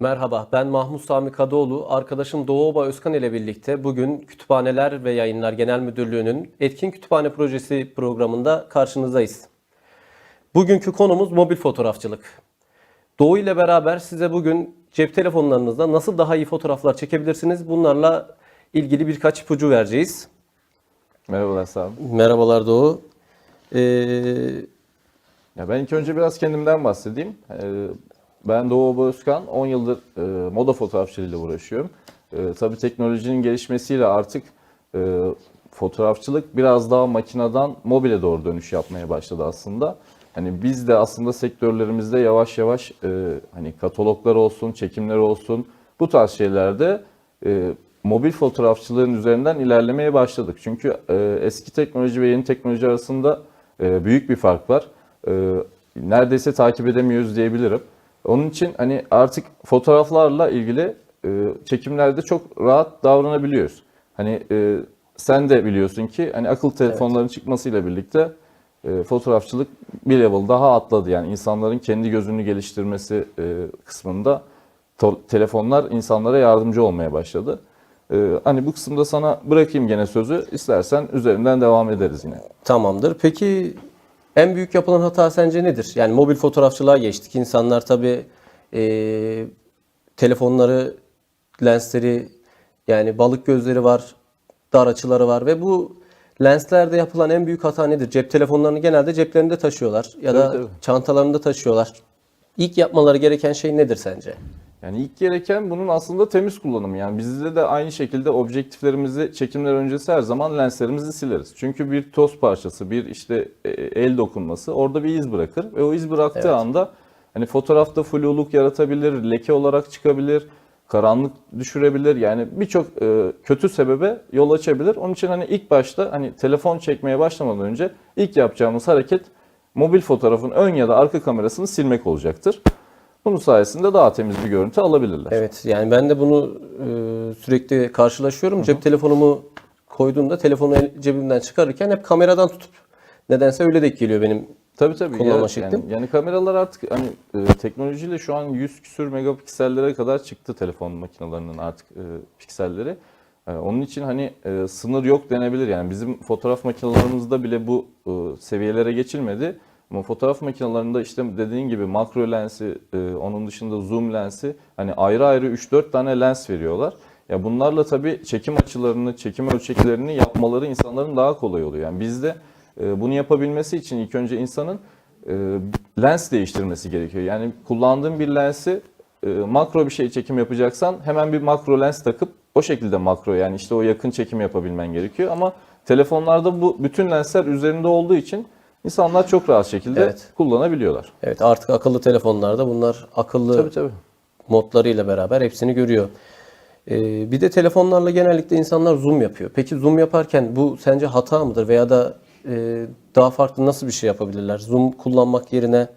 Merhaba, ben Mahmut Sami Kadıoğlu. Arkadaşım Doğu Oba Özkan ile birlikte bugün Kütüphaneler ve Yayınlar Genel Müdürlüğü'nün Etkin Kütüphane Projesi programında karşınızdayız. Bugünkü konumuz mobil fotoğrafçılık. Doğu ile beraber size bugün cep telefonlarınızda nasıl daha iyi fotoğraflar çekebilirsiniz bunlarla ilgili birkaç ipucu vereceğiz. Merhabalar sağ olun. Merhabalar Doğu. Ee, Ya ben ilk önce biraz kendimden bahsedeyim. Ee, Ben Doğu Özkan, 10 yıldır e, moda fotoğrafçılığıyla uğraşıyorum. E, tabii teknolojinin gelişmesiyle artık e, fotoğrafçılık biraz daha makineden mobile doğru dönüş yapmaya başladı aslında. Hani biz de aslında sektörlerimizde yavaş yavaş e, hani kataloglar olsun, çekimler olsun bu tarz şeylerde e, mobil fotoğrafçılığın üzerinden ilerlemeye başladık. Çünkü e, eski teknoloji ve yeni teknoloji arasında e, büyük bir fark var. E, neredeyse takip edemiyoruz diyebilirim. Onun için hani artık fotoğraflarla ilgili e, çekimlerde çok rahat davranabiliyoruz. Hani e, sen de biliyorsun ki hani akıllı telefonların çıkmasıyla birlikte e, fotoğrafçılık bir level daha atladı. Yani insanların kendi gözünü geliştirmesi e, kısmında telefonlar insanlara yardımcı olmaya başladı. E, hani bu kısımda sana bırakayım gene sözü. İstersen üzerinden devam ederiz yine. Tamamdır. Peki en büyük yapılan hata sence nedir? Yani mobil fotoğrafçılığa geçtik. İnsanlar tabii e, telefonları, lensleri yani balık gözleri var, dar açıları var ve bu lenslerde yapılan en büyük hata nedir? Cep telefonlarını genelde ceplerinde taşıyorlar ya da Tabii, tabii. çantalarında taşıyorlar. İlk yapmaları gereken şey nedir sence? Yani ilk gereken bunun aslında temiz kullanımı. Yani bizde de aynı şekilde objektiflerimizi çekimler öncesi her zaman lenslerimizi sileriz. Çünkü bir toz parçası, bir işte e, el dokunması orada bir iz bırakır ve o iz bıraktığı Evet. anda hani fotoğrafta fluluk yaratabilir, leke olarak çıkabilir, karanlık düşürebilir. Yani birçok e, kötü sebebe yol açabilir. Onun için hani ilk başta hani telefon çekmeye başlamadan önce ilk yapacağımız hareket mobil fotoğrafın ön ya da arka kamerasını silmek olacaktır. Bunun sayesinde daha temiz bir görüntü alabilirler. Evet yani ben de bunu e, sürekli karşılaşıyorum. Cep telefonumu koyduğumda telefonu el- cebimden çıkarırken hep kameradan tutup nedense öyle denk geliyor benim. Tabii tabii. Kullanma Ya- şeklim. Yani, yani kameralar artık hani e, teknolojiyle şu an 100 küsür megapiksellere kadar çıktı telefon makinelerinin artık e, pikselleri. E, onun için hani e, sınır yok denebilir. Yani bizim fotoğraf makinalarımızda bile bu e, seviyelere geçilmedi. Ama fotoğraf makinalarında işte dediğin gibi makro lensi, e, onun dışında zoom lensi hani ayrı ayrı 3-4 tane lens veriyorlar. Ya bunlarla tabii çekim açılarını, çekim ölçeklerini yapmaları insanların daha kolay oluyor. Yani bizde e, bunu yapabilmesi için ilk önce insanın e, lens değiştirmesi gerekiyor. Yani kullandığın bir lensi e, makro bir şey çekim yapacaksan hemen bir makro lens takıp o şekilde makro yani işte o yakın çekim yapabilmen gerekiyor. Ama telefonlarda bu bütün lensler üzerinde olduğu için insanlar çok rahat şekilde Evet. kullanabiliyorlar. Evet artık akıllı telefonlarda bunlar akıllı Tabii tabii. modlarıyla beraber hepsini görüyor. Ee, bir de telefonlarla genellikle insanlar zoom yapıyor. Peki zoom yaparken bu sence hata mıdır veya da e, daha farklı nasıl bir şey yapabilirler? Zoom kullanmak yerine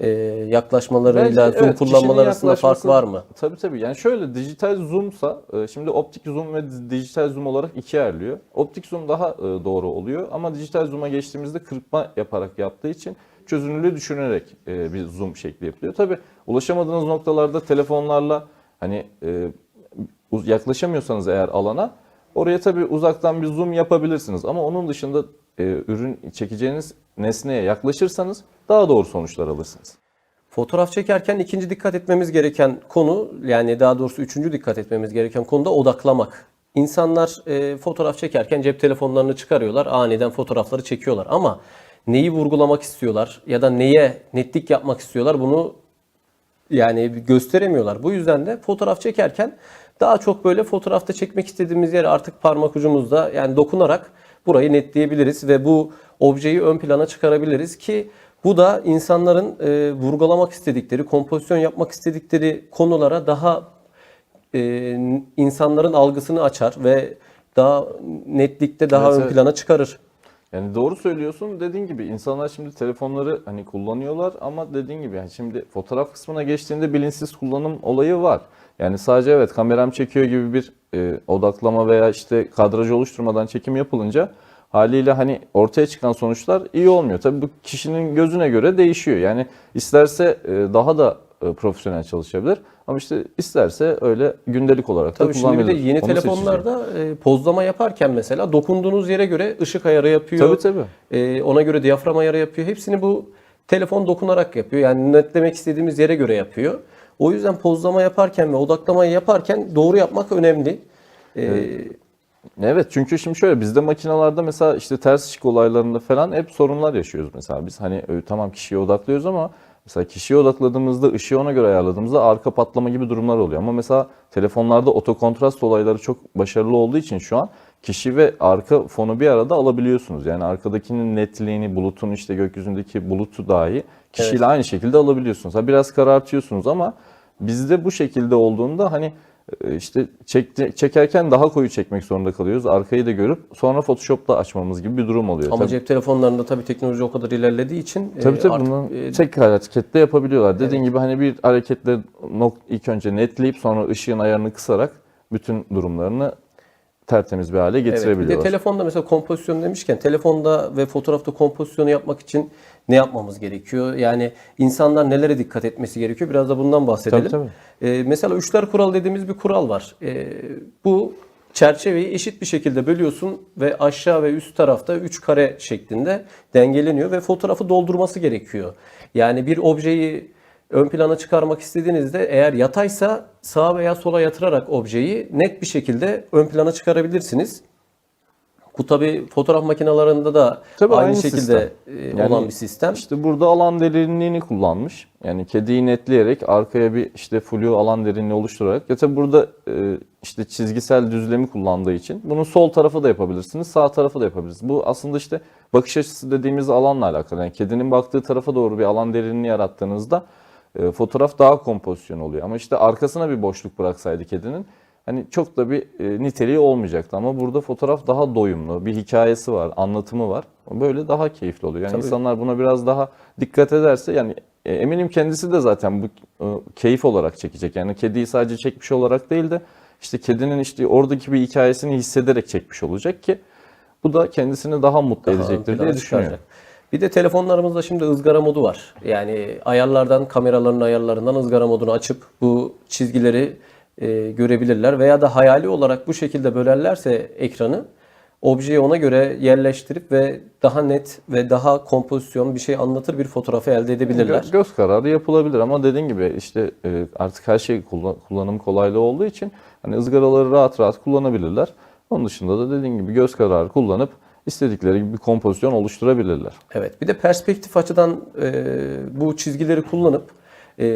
e, yaklaşmalarıyla Bence zoom evet, kullanmalar kişinin arasında fark var mı? Tabii tabii. Yani şöyle dijital zoomsa e, şimdi optik zoom ve dijital zoom olarak ikiye ayrılıyor. Optik zoom daha e, doğru oluyor ama dijital zoom'a geçtiğimizde kırpma yaparak yaptığı için çözünürlüğü düşünerek e, bir zoom şekli yapılıyor. Tabii ulaşamadığınız noktalarda telefonlarla hani e, yaklaşamıyorsanız eğer alana oraya tabii uzaktan bir zoom yapabilirsiniz ama onun dışında e, ürün çekeceğiniz nesneye yaklaşırsanız daha doğru sonuçlar alırsınız. Fotoğraf çekerken ikinci dikkat etmemiz gereken konu yani daha doğrusu üçüncü dikkat etmemiz gereken konu da odaklamak. İnsanlar e, fotoğraf çekerken cep telefonlarını çıkarıyorlar, aniden fotoğrafları çekiyorlar ama neyi vurgulamak istiyorlar ya da neye netlik yapmak istiyorlar bunu yani gösteremiyorlar. Bu yüzden de fotoğraf çekerken daha çok böyle fotoğrafta çekmek istediğimiz yere artık parmak ucumuzda yani dokunarak burayı netleyebiliriz ve bu objeyi ön plana çıkarabiliriz ki bu da insanların e, vurgulamak istedikleri, kompozisyon yapmak istedikleri konulara daha e, insanların algısını açar ve daha netlikte daha Evet, ön plana çıkarır. Yani doğru söylüyorsun. Dediğin gibi insanlar şimdi telefonları hani kullanıyorlar ama dediğin gibi yani şimdi fotoğraf kısmına geçtiğinde bilinçsiz kullanım olayı var. Yani sadece evet kameram çekiyor gibi bir e, odaklama veya işte kadrajı oluşturmadan çekim yapılınca haliyle hani ortaya çıkan sonuçlar iyi olmuyor. Tabii bu kişinin gözüne göre değişiyor. Yani isterse e, daha da e, profesyonel çalışabilir. Ama işte isterse öyle gündelik olarak da Tabii şimdi bir de yeni Onu telefonlarda e, pozlama yaparken mesela dokunduğunuz yere göre ışık ayarı yapıyor. Tabii tabii. E, ona göre diyafram ayarı yapıyor. Hepsini bu telefon dokunarak yapıyor. Yani netlemek istediğimiz yere göre yapıyor. O yüzden pozlama yaparken ve odaklamayı yaparken doğru yapmak önemli. E, Evet çünkü şimdi şöyle bizde makinalarda mesela işte ters ışık olaylarında falan hep sorunlar yaşıyoruz mesela. Biz hani tamam kişiye odaklıyoruz ama mesela kişiye odakladığımızda ışığı ona göre ayarladığımızda arka patlama gibi durumlar oluyor. Ama mesela telefonlarda otokontrast olayları çok başarılı olduğu için şu an kişi ve arka fonu bir arada alabiliyorsunuz. Yani arkadakinin netliğini, bulutun işte gökyüzündeki bulutu dahi kişiyle aynı şekilde alabiliyorsunuz. Ha biraz karartıyorsunuz ama bizde bu şekilde olduğunda hani e, işte çekti, çekerken daha koyu çekmek zorunda kalıyoruz. Arkayı da görüp sonra Photoshop'ta açmamız gibi bir durum oluyor. ama tabii, cep telefonlarında tabii teknoloji o kadar ilerlediği için e, tabii, tabii artık, bunu e, tek hareketle yapabiliyorlar. Dediğin gibi hani bir hareketle nok- ilk önce netleyip sonra ışığın ayarını kısarak bütün durumlarını tertemiz bir hale Evet, bir de getirebiliyorlar. telefonda mesela kompozisyon demişken telefonda ve fotoğrafta kompozisyonu yapmak için ne yapmamız gerekiyor? Yani insanlar nelere dikkat etmesi gerekiyor? Biraz da bundan bahsedelim. Tabii, Ee, mesela üçler kural dediğimiz bir kural var. Ee, bu çerçeveyi eşit bir şekilde bölüyorsun ve aşağı ve üst tarafta üç kare şeklinde dengeleniyor ve fotoğrafı doldurması gerekiyor. Yani bir objeyi ön plana çıkarmak istediğinizde eğer yataysa sağa veya sola yatırarak objeyi net bir şekilde ön plana çıkarabilirsiniz. Bu tabi fotoğraf makinelerinde de Tabii aynı aynı şekilde sistem. e, Yani olan bir sistem. İşte burada alan derinliğini kullanmış. Yani kediyi netleyerek arkaya bir işte flu alan derinliği oluşturarak. Ya tabii burada e, işte çizgisel düzlemi kullandığı için bunu sol tarafa da yapabilirsiniz, sağ tarafa da yapabilirsiniz. Bu aslında işte bakış açısı dediğimiz alanla alakalı. Yani kedinin baktığı tarafa doğru bir alan derinliği yarattığınızda e, fotoğraf daha kompozisyon oluyor. Ama işte arkasına bir boşluk bıraksaydı kedinin hani çok da bir e, niteliği olmayacaktı ama burada fotoğraf daha doyumlu, bir hikayesi var, anlatımı var. Böyle daha keyifli oluyor. Yani Tabii. insanlar buna biraz daha dikkat ederse yani e, eminim kendisi de zaten bu e, keyif olarak çekecek. Yani kediyi sadece çekmiş olarak değil de işte kedinin işte oradaki bir hikayesini hissederek çekmiş olacak ki bu da kendisini daha mutlu Daha edecektir diye düşünüyorum. çıkaracak. Bir de telefonlarımızda şimdi ızgara modu var. Yani ayarlardan, kameraların ayarlarından ızgara modunu açıp bu çizgileri e, görebilirler. Veya da hayali olarak bu şekilde bölerlerse ekranı objeyi ona göre yerleştirip ve daha net ve daha kompozisyon bir şey anlatır bir fotoğrafı elde edebilirler. Gö- göz kararı yapılabilir ama dediğin gibi işte e, artık her şey kullan- kullanım kolaylığı olduğu için hani ızgaraları rahat rahat kullanabilirler. Onun dışında da dediğin gibi göz kararı kullanıp istedikleri gibi bir kompozisyon oluşturabilirler. Evet. Bir de perspektif açıdan e, bu çizgileri kullanıp e,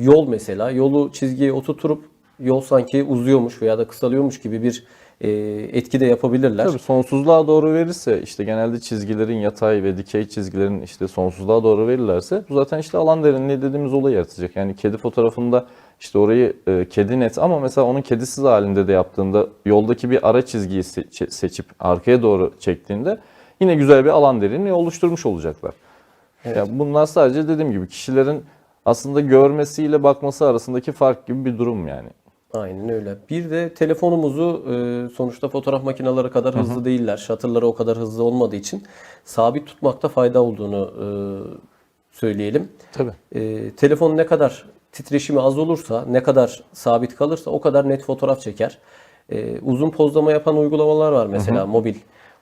yol mesela yolu çizgiye oturtup yol sanki uzuyormuş veya da kısalıyormuş gibi bir e, etki de yapabilirler. Tabii sonsuzluğa doğru verirse işte genelde çizgilerin yatay ve dikey çizgilerin işte sonsuzluğa doğru verirlerse bu zaten işte alan derinliği dediğimiz olayı yaratacak. Yani kedi fotoğrafında işte orayı e, kedi net ama mesela onun kedisiz halinde de yaptığında yoldaki bir ara çizgiyi se- seçip arkaya doğru çektiğinde yine güzel bir alan derinliği oluşturmuş olacaklar. Yani bunlar sadece dediğim gibi kişilerin aslında görmesiyle bakması arasındaki fark gibi bir durum yani. Aynen öyle. Bir de telefonumuzu e, sonuçta fotoğraf makineleri kadar hızlı değiller. Shutter'ları o kadar hızlı olmadığı için sabit tutmakta fayda olduğunu e, söyleyelim. Tabii. E, telefon ne kadar titreşimi az olursa, ne kadar sabit kalırsa o kadar net fotoğraf çeker. E, uzun pozlama yapan uygulamalar var mesela mobil.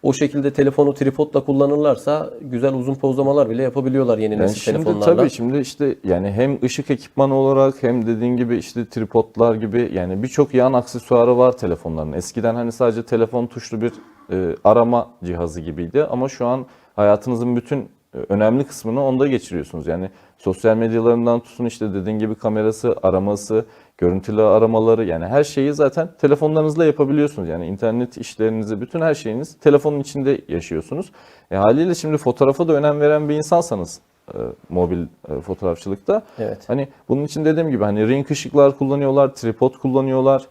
O şekilde telefonu tripodla kullanırlarsa güzel uzun pozlamalar bile yapabiliyorlar yeni Yani nesil şimdi telefonlarla. tabii şimdi işte yani hem ışık ekipmanı olarak hem dediğin gibi işte tripodlar gibi yani birçok yan aksesuarı var telefonların. Eskiden hani sadece telefon tuşlu bir e, arama cihazı gibiydi ama şu an hayatınızın bütün e, önemli kısmını onda geçiriyorsunuz. Yani sosyal medyalarından tutun işte dediğin gibi kamerası, araması, görüntülü aramaları yani her şeyi zaten telefonlarınızla yapabiliyorsunuz. Yani internet işlerinizi, bütün her şeyiniz telefonun içinde yaşıyorsunuz. E, haliyle şimdi fotoğrafa da önem veren bir insansanız e, mobil e, fotoğrafçılıkta. Evet. Hani bunun için dediğim gibi hani ring ışıklar kullanıyorlar, tripod kullanıyorlar.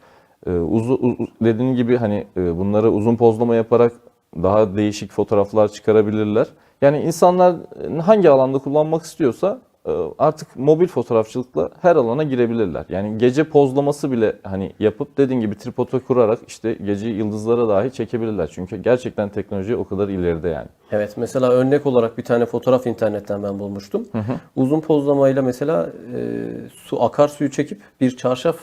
E, uzu, u- dediğim gibi hani e, bunları uzun pozlama yaparak daha değişik fotoğraflar çıkarabilirler. Yani insanlar hangi alanda kullanmak istiyorsa e, artık mobil fotoğrafçılıkla her alana girebilirler. Yani gece pozlaması bile hani yapıp dediğin gibi tripoda kurarak işte gece yıldızlara dahi çekebilirler. Çünkü gerçekten teknoloji o kadar ileride yani. Evet mesela örnek olarak bir tane fotoğraf internetten ben bulmuştum. Uzun pozlamayla mesela e, su akarsuyu çekip bir çarşaf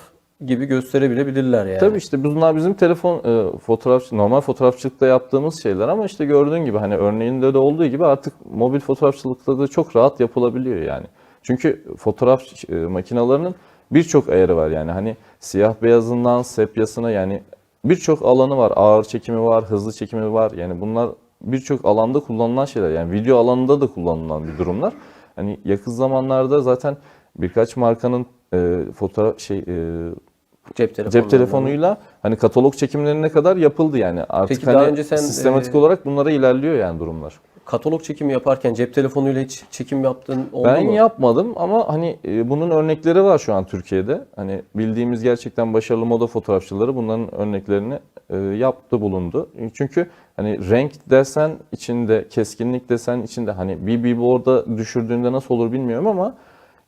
gibi gösterebilebilirler yani. Tabii işte bunlar bizim telefon e, fotoğraf normal fotoğrafçılıkta yaptığımız şeyler ama işte gördüğün gibi hani örneğinde de olduğu gibi artık mobil fotoğrafçılıkta da çok rahat yapılabiliyor yani. Çünkü fotoğraf e, makinelerinin birçok ayarı var yani hani siyah beyazından sepyasına yani birçok alanı var. Ağır çekimi var, hızlı çekimi var. Yani bunlar birçok alanda kullanılan şeyler. Yani video alanında da kullanılan bir durumlar. Hani yakın zamanlarda zaten birkaç markanın e, fotoğraf şey e, cep telefonu. cep telefonuyla hani katalog çekimlerine kadar yapıldı yani. Artık Peki hani daha önce sen, sistematik e, olarak bunlara ilerliyor yani durumlar. Katalog çekimi yaparken cep telefonuyla hiç çekim yaptığın oldu Ben mu? yapmadım ama hani e, bunun örnekleri var şu an Türkiye'de. Hani bildiğimiz gerçekten başarılı moda fotoğrafçıları bunların örneklerini e, yaptı bulundu. Çünkü hani renk desen içinde, keskinlik desen içinde hani bir billboard'a düşürdüğünde nasıl olur bilmiyorum ama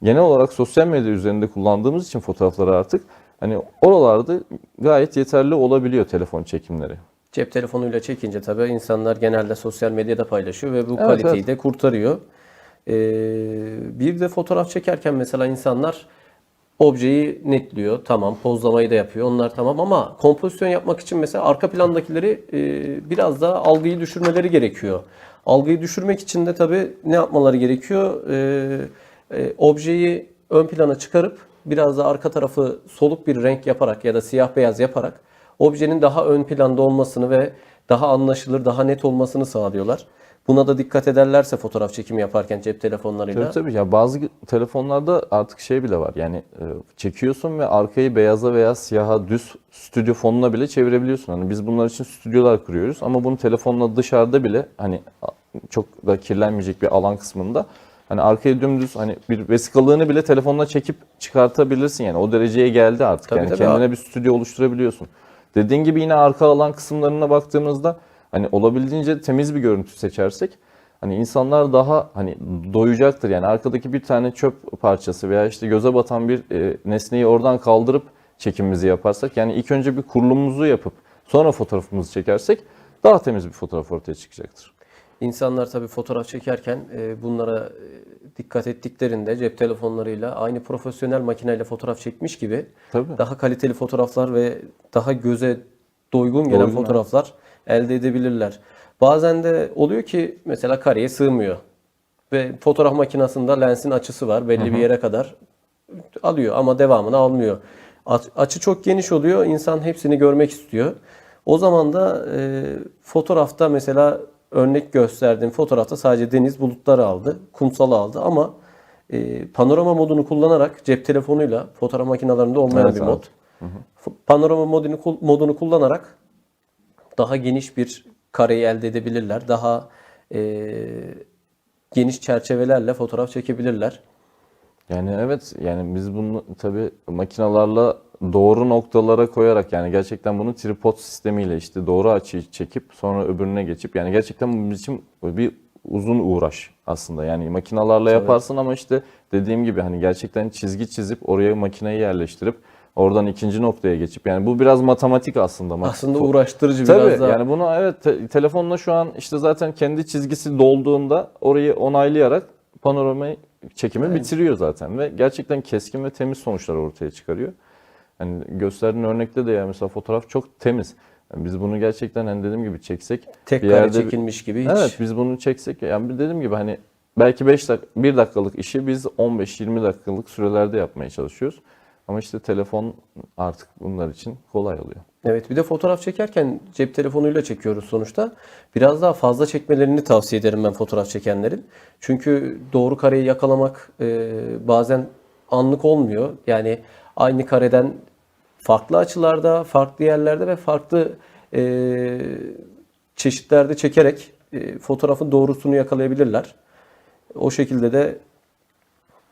genel olarak sosyal medya üzerinde kullandığımız için fotoğrafları artık hani oralarda gayet yeterli olabiliyor telefon çekimleri. Cep telefonuyla çekince tabii insanlar genelde sosyal medyada paylaşıyor ve bu Evet, kaliteyi evet. de kurtarıyor. Ee, bir de fotoğraf çekerken mesela insanlar objeyi netliyor. Tamam pozlamayı da yapıyor. Onlar tamam ama kompozisyon yapmak için mesela arka plandakileri e, biraz daha algıyı düşürmeleri gerekiyor. Algıyı düşürmek için de tabii ne yapmaları gerekiyor? Ee, e, objeyi ön plana çıkarıp biraz da arka tarafı soluk bir renk yaparak ya da siyah beyaz yaparak objenin daha ön planda olmasını ve daha anlaşılır, daha net olmasını sağlıyorlar. Buna da dikkat ederlerse fotoğraf çekimi yaparken cep telefonlarıyla Tabii tabii ya bazı telefonlarda artık şey bile var. Yani e, çekiyorsun ve arkayı beyaza veya siyaha düz stüdyo fonuna bile çevirebiliyorsun. Hani biz bunlar için stüdyolar kuruyoruz ama bunu telefonla dışarıda bile hani çok da kirlenmeyecek bir alan kısmında hani arkayı dümdüz hani bir vesikalığını bile telefonla çekip çıkartabilirsin yani o dereceye geldi artık. Tabii, yani tabii. kendine bir stüdyo oluşturabiliyorsun. Dediğin gibi yine arka alan kısımlarına baktığımızda hani olabildiğince temiz bir görüntü seçersek hani insanlar daha hani doyacaktır. Yani arkadaki bir tane çöp parçası veya işte göze batan bir e, nesneyi oradan kaldırıp çekimimizi yaparsak yani ilk önce bir kurulumumuzu yapıp sonra fotoğrafımızı çekersek daha temiz bir fotoğraf ortaya çıkacaktır. İnsanlar tabii fotoğraf çekerken e, bunlara e, dikkat ettiklerinde cep telefonlarıyla aynı profesyonel makineyle fotoğraf çekmiş gibi Tabii. daha kaliteli fotoğraflar ve daha göze doygun gelen Doygun, fotoğraflar elde edebilirler. Bazen de oluyor ki mesela kareye sığmıyor ve fotoğraf makinesinde lensin açısı var belli bir yere kadar alıyor ama devamını almıyor. Aç- Açı çok geniş oluyor. İnsan hepsini görmek istiyor. O zaman da e, fotoğrafta mesela örnek gösterdiğim fotoğrafta sadece deniz bulutları aldı, kumsalı aldı ama e, panorama modunu kullanarak cep telefonuyla fotoğraf makinelerinde olmayan Evet, bir mod. F- Panorama modunu modunu kullanarak daha geniş bir kareyi elde edebilirler. Daha e, geniş çerçevelerle fotoğraf çekebilirler. Yani evet yani biz bunu tabii makinalarla doğru noktalara koyarak yani gerçekten bunu tripod sistemiyle işte doğru açıyı çekip sonra öbürüne geçip yani gerçekten bizim için bir uzun uğraş aslında. Yani makinalarla yaparsın ama işte dediğim gibi hani gerçekten çizgi çizip oraya makineyi yerleştirip oradan ikinci noktaya geçip yani bu biraz matematik aslında. Aslında uğraştırıcı Tabii biraz daha. yani bunu evet te- telefonla şu an işte zaten kendi çizgisi dolduğunda orayı onaylayarak panorama çekimi bitiriyor zaten ve gerçekten keskin ve temiz sonuçlar ortaya çıkarıyor. Hani gösterdiğin örnekte de ya mesela fotoğraf çok temiz. Yani biz bunu gerçekten hani dediğim gibi çeksek Tek bir yerde çekilmiş gibi hiç. Evet biz bunu çeksek yani dediğim gibi hani belki 5 dak 1 dakikalık işi biz 15-20 dakikalık sürelerde yapmaya çalışıyoruz. Ama işte telefon artık bunlar için kolay oluyor. Evet bir de fotoğraf çekerken cep telefonuyla çekiyoruz sonuçta. Biraz daha fazla çekmelerini tavsiye ederim ben fotoğraf çekenlerin. Çünkü doğru kareyi yakalamak e, bazen anlık olmuyor. Yani aynı kareden farklı açılarda, farklı yerlerde ve farklı e, çeşitlerde çekerek e, fotoğrafın doğrusunu yakalayabilirler. O şekilde de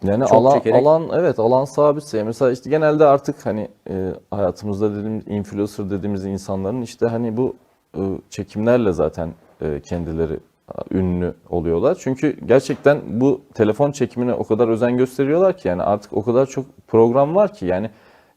Yani Çok alan çekerek. alan evet alan sabitse mesela işte genelde artık hani e, hayatımızda dediğimiz influencer dediğimiz insanların işte hani bu e, çekimlerle zaten e, kendileri ünlü oluyorlar. Çünkü gerçekten bu telefon çekimine o kadar özen gösteriyorlar ki yani artık o kadar çok program var ki yani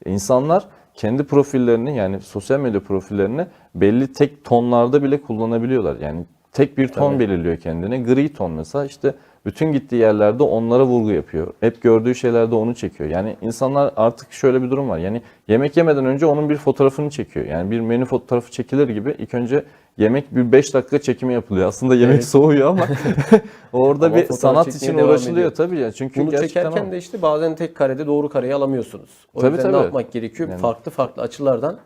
insanlar kendi profillerini yani sosyal medya profillerini belli tek tonlarda bile kullanabiliyorlar. Yani tek bir ton Tabii. belirliyor kendine. Gri ton mesela işte bütün gittiği yerlerde onlara vurgu yapıyor. Hep gördüğü şeylerde onu çekiyor. Yani insanlar artık şöyle bir durum var. Yani yemek yemeden önce onun bir fotoğrafını çekiyor. Yani bir menü fotoğrafı çekilir gibi ilk önce yemek bir 5 dakika çekimi yapılıyor. Aslında yemek Evet. soğuyor ama orada Ama bir sanat için uğraşılıyor tabii ya. Çünkü Bunu çekerken o. de işte bazen tek karede doğru kareyi alamıyorsunuz. O Tabii, yüzden tabii. ne yapmak gerekiyor? Yani- Farklı farklı açılardan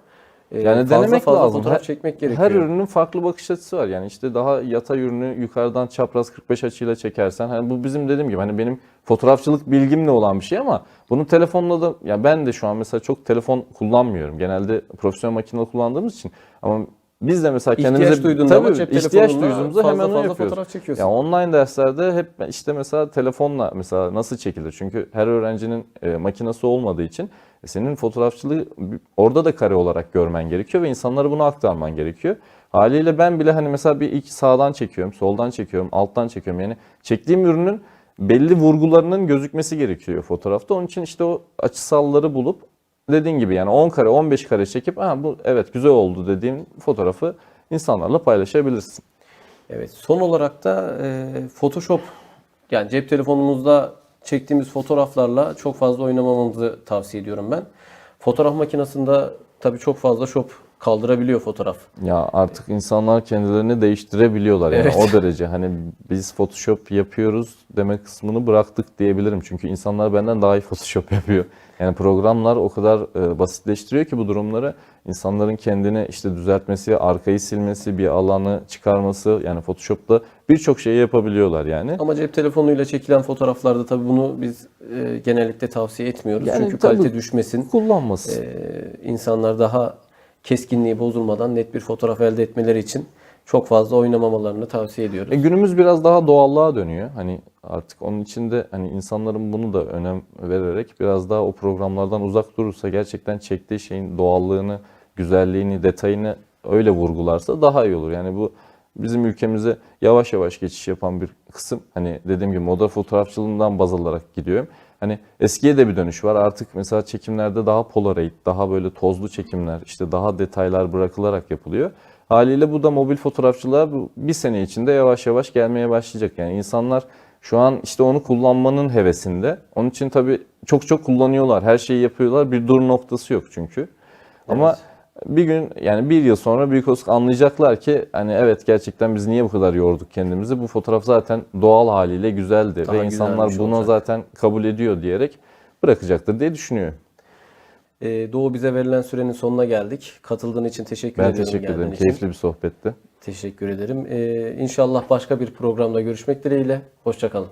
e, Yani fazla denemek fazla lazım. fotoğraf Her- çekmek gerekiyor. Her ürünün farklı bakış açısı var. Yani işte daha yatay ürünü yukarıdan çapraz 45 açıyla çekersen hani bu bizim dediğim gibi hani benim fotoğrafçılık bilgimle olan bir şey ama bunu telefonla da ya ben de şu an mesela çok telefon kullanmıyorum. Genelde profesyonel makine kullandığımız için ama biz de mesela İhtiyaç kendimize duyduğunda tabii cep ihtiyaç duyduğumuzda fazla hemen fazla yapıyoruz. fotoğraf çekiyorsun. Ya online derslerde hep işte mesela telefonla mesela nasıl çekilir? Çünkü her öğrencinin e, makinesi olmadığı için e, senin fotoğrafçılığı orada da kare olarak görmen gerekiyor ve insanlara bunu aktarman gerekiyor. Haliyle ben bile hani mesela bir ilk sağdan çekiyorum, soldan çekiyorum, alttan çekiyorum. Yani çektiğim ürünün belli vurgularının gözükmesi gerekiyor fotoğrafta. Onun için işte o açısalları bulup dediğin gibi yani 10 kare 15 kare çekip ha bu evet güzel oldu dediğin fotoğrafı insanlarla paylaşabilirsin. Evet. Son olarak da e, Photoshop yani cep telefonumuzda çektiğimiz fotoğraflarla çok fazla oynamamamızı tavsiye ediyorum ben. Fotoğraf makinesinde tabii çok fazla shop kaldırabiliyor fotoğraf. Ya artık insanlar kendilerini değiştirebiliyorlar yani Evet. o derece. Hani biz Photoshop yapıyoruz deme kısmını bıraktık diyebilirim. Çünkü insanlar benden daha iyi Photoshop yapıyor. Yani programlar o kadar e, basitleştiriyor ki bu durumları. İnsanların kendini işte düzeltmesi, arkayı silmesi, bir alanı çıkarması yani Photoshop'ta birçok şeyi yapabiliyorlar yani. Ama cep telefonuyla çekilen fotoğraflarda tabii bunu biz e, genellikle tavsiye etmiyoruz. Yani Çünkü kalite düşmesin. Kullanması. E, insanlar daha keskinliği bozulmadan net bir fotoğraf elde etmeleri için çok fazla oynamamalarını tavsiye ediyoruz. E, günümüz biraz daha doğallığa dönüyor. Hani artık onun için de hani insanların bunu da önem vererek biraz daha o programlardan uzak durursa gerçekten çektiği şeyin doğallığını, güzelliğini, detayını öyle vurgularsa daha iyi olur. Yani bu bizim ülkemize yavaş yavaş geçiş yapan bir kısım. Hani dediğim gibi moda fotoğrafçılığından baz alarak gidiyorum. Hani eskiye de bir dönüş var. Artık mesela çekimlerde daha polaroid, daha böyle tozlu çekimler, işte daha detaylar bırakılarak yapılıyor. Haliyle bu da mobil fotoğrafçılığa bir sene içinde yavaş yavaş gelmeye başlayacak. Yani insanlar şu an işte onu kullanmanın hevesinde. Onun için tabii çok çok kullanıyorlar. Her şeyi yapıyorlar. Bir dur noktası yok çünkü. Ama bir gün yani bir yıl sonra büyük olasılık anlayacaklar ki hani evet gerçekten biz niye bu kadar yorduk kendimizi? Bu fotoğraf zaten doğal haliyle güzeldi Daha ve insanlar bunu olacak. zaten kabul ediyor diyerek bırakacaktır diye düşünüyorum. E, Doğu bize verilen sürenin sonuna geldik. Katıldığın için teşekkür Ben ediyorum. teşekkür ederim. geldiğin için. Keyifli bir sohbetti. Teşekkür ederim. E, inşallah başka bir programda görüşmek dileğiyle. Hoşçakalın.